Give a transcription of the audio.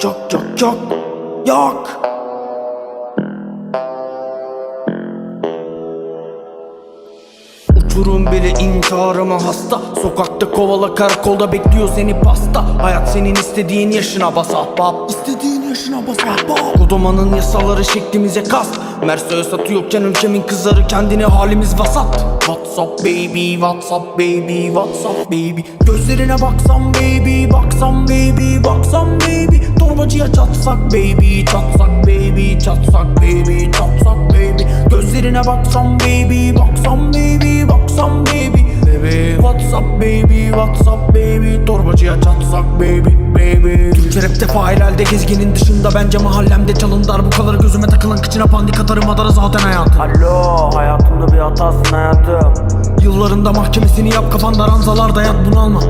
Çok çok çok yok. Uçurum bile intiharıma hasta. Sokakta kovala karakolda bekliyor seni pasta. Hayat senin istediğin yaşına bas ahbap. İstediğin yaşına bas ahbap. Kodomanın yasaları şeklimize kast Mercedes satıyorken ülkemin kızları kendine halimiz vasat. Whatsapp baby, Whatsapp baby, Whatsapp baby? Gözlerine baksam baby, baksam baby, baksam baby. Torbacıya çatsak baby, çatsak baby, çatsak baby, çatsak baby. Gözlerine baksam baby, baksam baby, baksam baby Baby, Whatsapp baby, Whatsapp baby. Torbacıya çatsak baby, baby. Türkçe rapte fail halde gezginin dışında Bence mahallemde çalın darbukaları Gözüme takılan kıçına pandik atarım adara zaten hayatım. Alo hayatımda bir hatasın hayatım. Yıllarında mahkemesini yap kafanda ranzalar dayat bunu alma